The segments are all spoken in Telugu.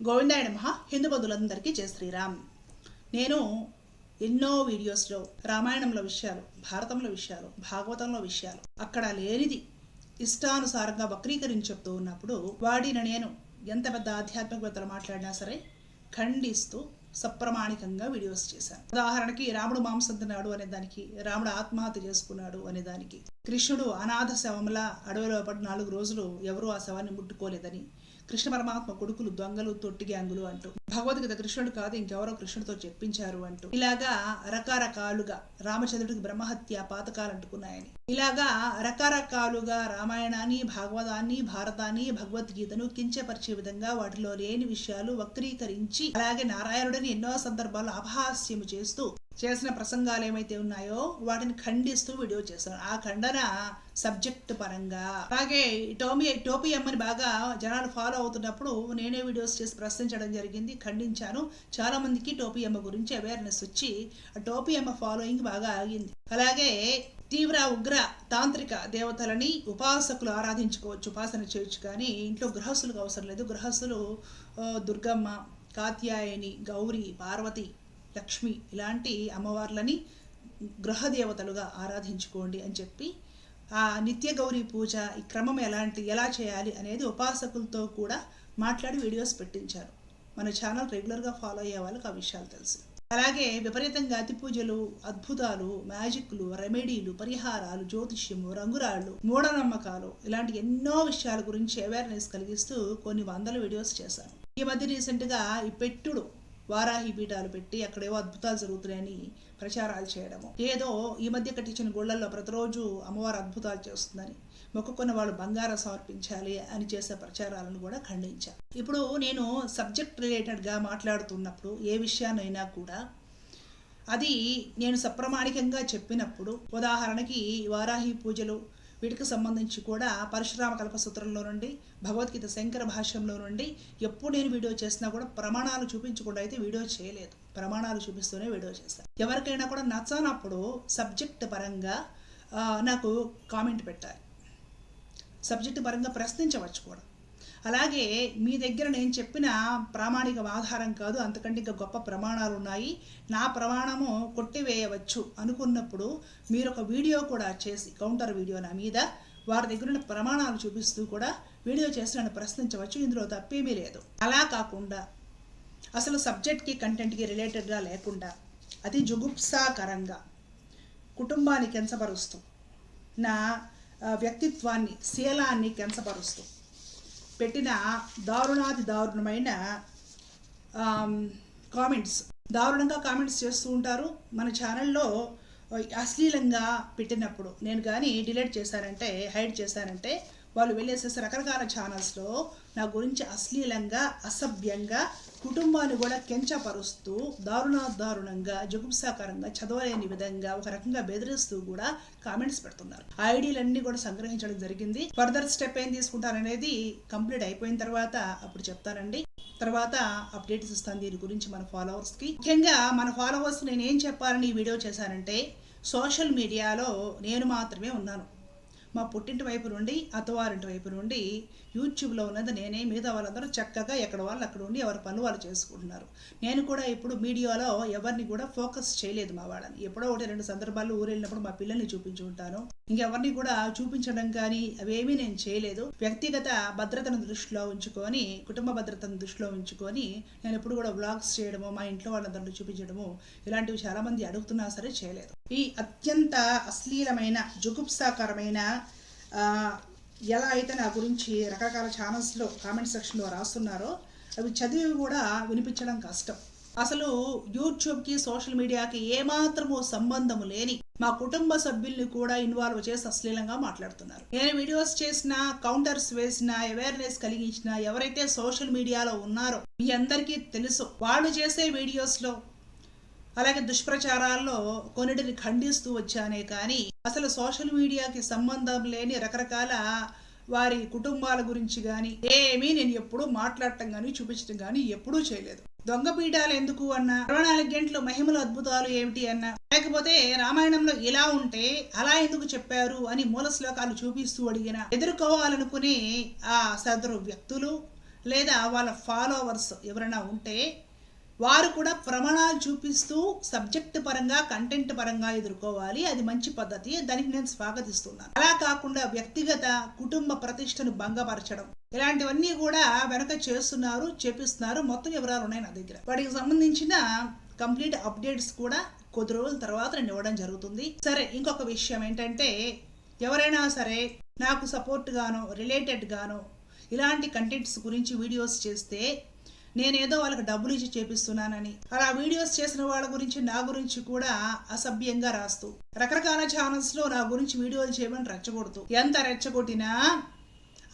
గోవిందాయ మహా హిందూ బంధువులందరికీ జయ శ్రీరామ్. నేను ఎన్నో వీడియోస్లో రామాయణంలో విషయాలు భారతంలో విషయాలు భాగవతంలో విషయాలు అక్కడ లేనిది ఇష్టానుసారంగా వక్రీకరించి చెప్తూ ఉన్నప్పుడు వాడిన నేను ఎంత పెద్ద ఆధ్యాత్మికవేత్తలు మాట్లాడినా సరే ఖండిస్తూ సప్రమాణికంగా వీడియోస్ చేశాను. ఉదాహరణకి రాముడు మాంసం తిన్నాడు అనే దానికి రాముడు ఆత్మహత్య చేసుకున్నాడు అనే దానికి కృష్ణుడు అనాథ శవంలా అడవిలో పడి నాలుగు రోజులు ఎవరూ ఆ శవాన్ని ముట్టుకోలేదని కృష్ణ పరమాత్మ కొడుకులు దొంగలు తొట్టి గ్యాంగులు అంటూ. భగవద్గీత కృష్ణుడు కాదు ఇంకెవరో కృష్ణుడితో చెప్పించారు అంటూ. ఇలాగా రకరకాలుగా రామచంద్రుడికి బ్రహ్మహత్య పాతకాలు అంటుకున్నాయని. ఇలాగా రకరకాలుగా రామాయణాన్ని భాగవతాన్ని భారతాన్ని భగవద్గీతను కించపరిచే విధంగా వాటిలో లేని విషయాలు వక్రీకరించి అలాగే నారాయణుడిని ఎన్నో సందర్భాల్లో అపహాస్యము చేస్తూ చేసిన ప్రసంగాలు ఏమైతే ఉన్నాయో వాటిని ఖండిస్తూ వీడియో చేస్తాను ఆ ఖండన సబ్జెక్ట్ పరంగా. అలాగే టోమి టోపీ అమ్మని బాగా జనాలు ఫాలో అవుతున్నప్పుడు నేనే వీడియోస్ చేసి ప్రశ్నించడం జరిగింది ఖండించాను. చాలా మందికి టోపీ అమ్మ గురించి అవేర్నెస్ వచ్చి ఆ టోపీ అమ్మ ఫాలోయింగ్ బాగా ఆగింది. అలాగే తీవ్ర ఉగ్ర తాంత్రిక దేవతలని ఉపాసకులు ఆరాధించుకోవచ్చు ఉపాసన చేయొచ్చు. కానీ ఇంట్లో గృహస్థులకు అవసరం లేదు. గృహస్థులు దుర్గమ్మ కాత్యాయని గౌరీ పార్వతి లక్ష్మి ఇలాంటి అమ్మవార్లని గృహదేవతలుగా ఆరాధించుకోండి అని చెప్పి ఆ నిత్య గౌరీ పూజ ఈ క్రమం ఎలాంటి ఎలా చేయాలి అనేది ఉపాసకులతో కూడా మాట్లాడి వీడియోస్ పెట్టించారు. మన ఛానల్ రెగ్యులర్గా ఫాలో అయ్యే వాళ్ళకి ఆ విషయాలు తెలుసు. అలాగే విపరీతంగా అతి పూజలు అద్భుతాలు మ్యాజిక్లు రెమెడీలు పరిహారాలు జ్యోతిష్యము రంగురాళ్ళు మూఢనమ్మకాలు ఇలాంటి ఎన్నో విషయాల గురించి అవేర్నెస్ కలిగిస్తూ కొన్ని వందల వీడియోస్ చేశాను. ఈ మధ్య రీసెంట్గా ఈ పెట్టుడు వారాహి పీఠాలు పెట్టి అక్కడేవో అద్భుతాలు జరుగుతున్నాయని ప్రచారాలు చేయడము. ఏదో ఈ మధ్య కట్టించిన గుళ్ళల్లో ప్రతిరోజు అమ్మవారు అద్భుతాలు చేస్తుందని మొక్కుకున్న వాళ్ళు బంగారం సమర్పించాలి అని చేసే ప్రచారాలను కూడా ఖండించారు ఇప్పుడు నేను సబ్జెక్ట్ రిలేటెడ్గా మాట్లాడుతున్నప్పుడు ఏ విషయాన్నైనా కూడా అది నేను సప్రమాణికంగా చెప్పినప్పుడు ఉదాహరణకి వారాహి పూజలు వీటికి సంబంధించి కూడా పరశురామ కల్పసూత్రంలో నుండి భగవద్గీత శంకర భాష్యంలో నుండి ఎప్పుడు నేను వీడియో చేసినా కూడా ప్రమాణాలు చూపించకుండా అయితే వీడియో చేయలేదు. ప్రమాణాలు చూపిస్తూనే వీడియో చేస్తాను ఎవరికైనా కూడా నచ్చనప్పుడు సబ్జెక్ట్ పరంగా నాకు కామెంట్ పెట్టాలి. సబ్జెక్ట్ పరంగా ప్రశ్నించవచ్చు కూడా. అలాగే మీ దగ్గర నేను చెప్పిన ప్రామాణిక ఆధారం కాదు అంతకంటే ఇంకా గొప్ప ప్రమాణాలు ఉన్నాయి. నా ప్రమాణము కొట్టివేయవచ్చు అనుకున్నప్పుడు మీరు ఒక వీడియో కూడా చేసి కౌంటర్ వీడియో నా మీద వారి దగ్గర ఉన్న ప్రమాణాలు చూపిస్తూ కూడా వీడియో చేసి నన్ను ప్రశ్నించవచ్చు. ఇందులో తప్పేమీ లేదు. అలా కాకుండా అసలు సబ్జెక్ట్కి కంటెంట్కి రిలేటెడ్గా లేకుండా అతి జుగుప్సాకరంగా కుటుంబాన్ని కెంచపరుస్తూ నా వ్యక్తిత్వాన్ని శీలాన్ని కెంచపరుస్తూ పెట్టిన దారుణాది దారుణమైన కామెంట్స్ దారుణంగా కామెంట్స్ చేస్తూ ఉంటారు. మన ఛానల్లో అశ్లీలంగా పెట్టినప్పుడు నేను కానీ డిలీట్ చేశానంటే హైడ్ చేశానంటే వాళ్ళు వెళ్ళేసేసి రకరకాల ఛానల్స్లో నా గురించి అశ్లీలంగా అసభ్యంగా కుటుంబాన్ని కూడా కెంచపరుస్తూ దారుణాదారుణంగా జుగుప్సాకరంగా చదవలేని విధంగా ఒక రకంగా బెదిరిస్తూ కూడా కామెంట్స్ పెడుతున్నారు. ఐడీలన్నీ కూడా సంగ్రహించడం జరిగింది. ఫర్దర్ స్టెప్ ఏం తీసుకుంటారనేది కంప్లీట్ అయిపోయిన తర్వాత అప్పుడు చెప్తానండి. తర్వాత అప్డేట్స్ ఇస్తాను దీని గురించి మన ఫాలోవర్స్కి ముఖ్యంగా మన ఫాలోవర్స్ నేను ఏం చెప్పాలని ఈ వీడియో చేశానంటే సోషల్ మీడియాలో నేను మాత్రమే ఉన్నాను. మా పుట్టింటి వైపు నుండి అత్తవారింటి వైపు నుండి యూట్యూబ్లో ఉన్నది నేనే. మిగతా వాళ్ళందరూ చక్కగా ఎక్కడ వాళ్ళు అక్కడ ఉండి ఎవరి పనులు వాళ్ళు చేసుకుంటున్నారు. నేను కూడా ఇప్పుడు మీడియాలో ఎవరిని కూడా ఫోకస్ చేయలేదు మా వాళ్ళని. ఎప్పుడో ఒకటి రెండు సందర్భాల్లో ఊరెళ్ళినప్పుడు మా పిల్లల్ని చూపించి ఉంటాను. ఇంకెవరిని కూడా చూపించడం కానీ అవేమీ నేను చేయలేదు. వ్యక్తిగత భద్రతను దృష్టిలో ఉంచుకొని కుటుంబ భద్రతను దృష్టిలో ఉంచుకొని నేను ఎప్పుడు కూడా వ్లాగ్స్ చేయడము మా ఇంట్లో వాళ్ళందరిని చూపించడము ఇలాంటివి చాలామంది అడుగుతున్నా సరే చేయలేదు. ఈ అత్యంత అశ్లీలమైన జుగుప్సాకరమైన ఎలా అయితే నా గురించి రకరకాల ఛానల్స్లో కామెంట్ సెక్షన్లో రాస్తున్నారో అవి చదివి కూడా వినిపించడం కష్టం. అసలు యూట్యూబ్కి సోషల్ మీడియాకి ఏమాత్రము సంబంధము లేని మా కుటుంబ సభ్యుల్ని కూడా ఇన్వాల్వ్ చేసి అశ్లీలంగా మాట్లాడుతున్నారు. నేను వీడియోస్ చేసిన కౌంటర్స్ వేసిన అవేర్నెస్ కలిగించిన ఎవరైతే సోషల్ మీడియాలో ఉన్నారో మీ అందరికీ తెలుసు. వాళ్ళు చేసే వీడియోస్లో అలాగే దుష్ప్రచారాల్లో కొన్నిటిని ఖండిస్తూ వచ్చానే కానీ అసలు సోషల్ మీడియాకి సంబంధం లేని రకరకాల వారి కుటుంబాల గురించి కానీ ఏమీ నేను ఎప్పుడూ మాట్లాడటం కానీ చూపించడం కానీ ఎప్పుడూ చేయలేదు. దొంగ పీఠాలు ఎందుకు అన్న? ఇరవై నాలుగు గంటలు మహిమల అద్భుతాలు ఏమిటి అన్న? లేకపోతే రామాయణంలో ఇలా ఉంటే అలా ఎందుకు చెప్పారు అని మూల శ్లోకాలు చూపిస్తూ అడిగిన ఎదుర్కోవాలనుకునే ఆ సదరు వ్యక్తులు లేదా వాళ్ళ ఫాలోవర్స్ ఎవరైనా ఉంటే వారు కూడా ప్రమాణాలు చూపిస్తూ సబ్జెక్ట్ పరంగా కంటెంట్ పరంగా ఎదుర్కోవాలి. అది మంచి పద్ధతి. దానికి నేను స్వాగతిస్తున్నాను. అలా కాకుండా వ్యక్తిగత కుటుంబ ప్రతిష్టను భంగపరచడం. ఇలాంటివన్నీ కూడా వెనక చేస్తున్నారు చేపిస్తున్నారు. మొత్తం వివరాలు ఉన్నాయి నా దగ్గర. వాటికి సంబంధించిన కంప్లీట్ అప్డేట్స్ కూడా కొద్ది రోజుల తర్వాత నేను ఇవ్వడం జరుగుతుంది. సరే ఇంకొక విషయం ఏంటంటే ఎవరైనా సరే నాకు సపోర్ట్ గాను రిలేటెడ్ గాను ఇలాంటి కంటెంట్స్ గురించి వీడియోస్ చేస్తే నేనేదో వాళ్ళకి డబ్బులు ఇచ్చి చేపిస్తున్నానని. అలా వీడియోస్ చేసిన వాళ్ళ గురించి నా గురించి కూడా అసభ్యంగా రాస్తూ. రకరకాల ఛానల్స్లో నా గురించి వీడియోలు చేయమని రెచ్చగొడుతూ. ఎంత రెచ్చగొట్టినా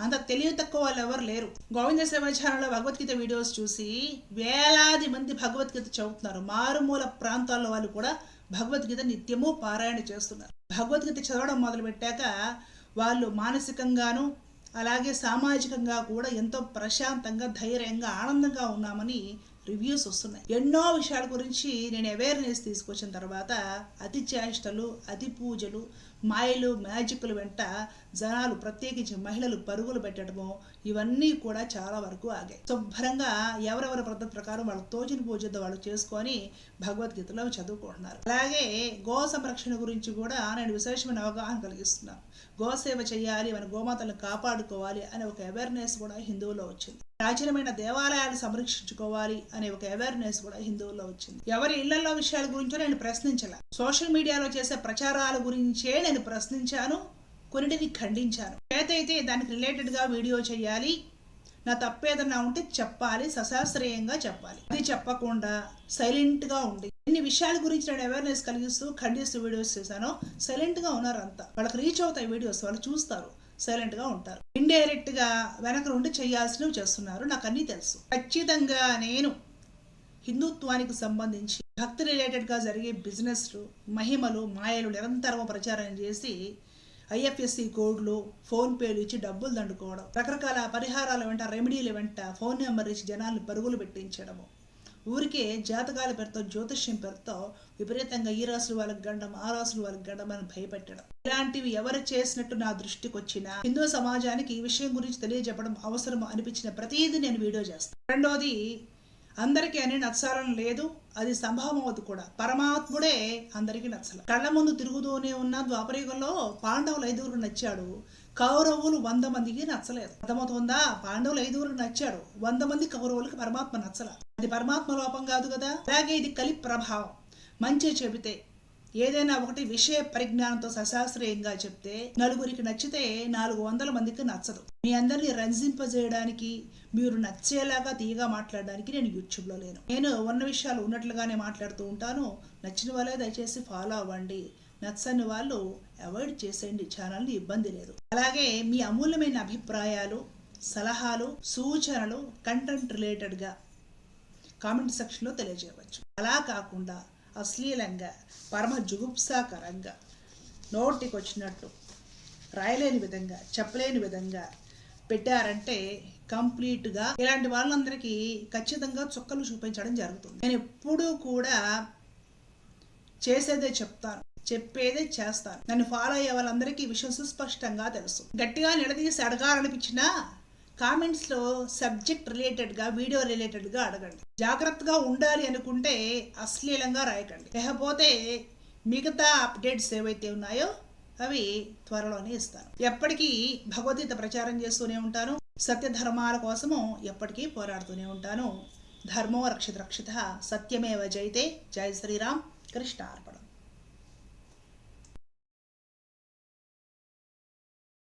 అంత తెలివి తక్కువ వాళ్ళు ఎవరు లేరు. గోవింద సేవ ఛానల్లో భగవద్గీత వీడియోస్ చూసి వేలాది మంది భగవద్గీత చదువుతున్నారు. మారుమూల ప్రాంతాల్లో వాళ్ళు కూడా భగవద్గీత నిత్యము పారాయణ చేస్తున్నారు. భగవద్గీత చదవడం మొదలు పెట్టాక వాళ్ళు మానసికంగాను అలాగే సామాజికంగా కూడా ఎంతో ప్రశాంతంగా ధైర్యంగా ఆనందంగా ఉన్నామని రివ్యూస్ వస్తున్నాయి. ఎన్నో విషయాల గురించి నేను అవేర్నెస్ తీసుకొచ్చిన తర్వాత అతి చేష్టలు అతి పూజలు మాయలు మ్యాజిక్లు వెంట జనాలు ప్రత్యేకించి మహిళలు పరుగులు పెట్టడము ఇవన్నీ కూడా చాలా వరకు ఆగాయి. శుభ్రంగా ఎవరెవరి పద్ధతి ప్రకారం వాళ్ళకి తోచిన పూజ వాళ్ళు చేసుకొని భగవద్గీతలో చదువుకుంటున్నారు. అలాగే గో సంరక్షణ గురించి కూడా నేను విశేషమైన అవగాహన కలిగిస్తున్నాను. గోసేవ చేయాలి మన గోమాతలను కాపాడుకోవాలి అనే ఒక అవేర్నెస్ కూడా హిందువులో వచ్చింది. ప్రాచీనమైన దేవాలయాలు సంరక్షించుకోవాలి అనే ఒక అవేర్నెస్ కూడా హిందువుల్లో వచ్చింది. ఎవరి ఇళ్ళలో విషయాల గురించో నేను ప్రశ్నించాల. సోషల్ మీడియాలో చేసే ప్రచారాల గురించే నేను ప్రశ్నించాను కొన్నిటిని ఖండించాను. ఏదైతే దానికి రిలేటెడ్గా వీడియో చేయాలి నా తప్పేదన్నా ఉంటే చెప్పాలి సశాస్త్రీయంగా చెప్పాలి. అది చెప్పకుండా సైలెంట్గా ఉండి ఎన్ని విషయాల గురించి నేను అవేర్నెస్ కలిగిస్తూ ఖండిస్తూ వీడియోస్ చేశాను సైలెంట్గా ఉన్నారు అంతా వాళ్ళకి రీచ్ అవుతాయి వీడియోస్ వాళ్ళు చూస్తారు. సైలెంట్గా ఉంటారు. ఇండైరెక్ట్గా వెనక నుండి చేయాల్సినవి చేస్తున్నారు. నాకు అన్నీ తెలుసు. ఖచ్చితంగా నేను హిందుత్వానికి సంబంధించి భక్తి రిలేటెడ్గా జరిగే బిజినెస్లు మహిమలు మాయలు నిరంతరం ప్రచారం చేసి ఐఎఫ్ఎస్సి కోడ్లు ఫోన్పేలు ఇచ్చి డబ్బులు దండుకోవడం రకరకాల పరిహారాల వెంట రెమెడీల వెంట ఫోన్ నెంబర్ ఇచ్చి జనాలు పరుగులు పెట్టించడము. ఊరికే జాతకాల పెడతాం జ్యోతిష్యం పెడతాం విపరీతంగా ఈ రాసులు వాళ్ళకి గండం ఆ రాసులు వాళ్ళకి గండం అని భయపెట్టడం. ఇలాంటివి ఎవరు చేసినట్టు నా దృష్టికి వచ్చినా హిందూ సమాజానికి ఈ విషయం గురించి తెలియజెప్పడం అవసరం అనిపించిన ప్రతిదీ నేను వీడియో చేస్తాను. రెండోది అందరికీ అని నచ్చాలని లేదు అది సంభవం అవుతుంది కూడా. పరమాత్ముడే అందరికీ నచ్చల. కళ్ళ ముందు తిరుగుతూనే ఉన్న ద్వాపరయుగంలో పాండవులు ఐదుగురు నచ్చాడు. కౌరవులు వంద మందికి నచ్చలేదు. అర్థమవుతుందా పాండవులు ఐదుగురు నచ్చాడు వంద మంది కౌరవులకు పరమాత్మ నచ్చల. అది పరమాత్మ లోపం కాదు కదా? అలాగే ఇది కలి ప్రభావం. మంచి చెబితే ఏదైనా ఒకటి విషయ పరిజ్ఞానంతో సశాస్త్రీయంగా చెప్తే నలుగురికి నచ్చితే నాలుగు వందల మందికి నచ్చదు. మీ అందరిని రంజింపజేయడానికి మీరు నచ్చేలాగా తీయగా మాట్లాడడానికి నేను యూట్యూబ్లో లేను. నేను ఉన్న విషయాలు ఉన్నట్లుగానే మాట్లాడుతూ ఉంటాను. నచ్చిన వాళ్ళే దయచేసి ఫాలో అవ్వండి. నచ్చని వాళ్ళు అవాయిడ్ చేసేయండి ఛానల్ని ఇబ్బంది లేదు. అలాగే మీ అమూల్యమైన అభిప్రాయాలు సలహాలు సూచనలు కంటెంట్ రిలేటెడ్గా కామెంట్ సెక్షన్లో తెలియజేయవచ్చు. అలా కాకుండా అశ్లీలంగా పరమ జుగుప్సాకరంగా నోటికి వచ్చినట్టు రాయలేని విధంగా చెప్పలేని విధంగా పెట్టారంటే కంప్లీట్గా ఇలాంటి వాళ్ళందరికీ ఖచ్చితంగా చుక్కలు చూపించడం జరుగుతుంది. నేను ఎప్పుడూ కూడా చేసేదే చెప్తాను. చెప్పేదే చేస్తాను నన్ను ఫాలో అయ్యే వాళ్ళందరికీ విషయం సుస్పష్టంగా తెలుసు. గట్టిగా నిలదీసి అడగాలనిపించినా కామెంట్స్లో సబ్జెక్ట్ రిలేటెడ్గా వీడియో రిలేటెడ్గా అడగండి. జాగ్రత్తగా ఉండాలి అనుకుంటే అశ్లీలంగా రాయకండి. లేకపోతే మిగతా అప్డేట్స్ ఏవైతే ఉన్నాయో అవి త్వరలోనే ఇస్తాను ఎప్పటికీ భగవద్గీత ప్రచారం చేస్తూనే ఉంటాను. సత్యధర్మాల కోసము ఎప్పటికీ పోరాడుతూనే ఉంటాను. ధర్మో రక్షిత రక్షిత సత్యమేవ జైతే జై శ్రీరామ్ కృష్ణార్పణ.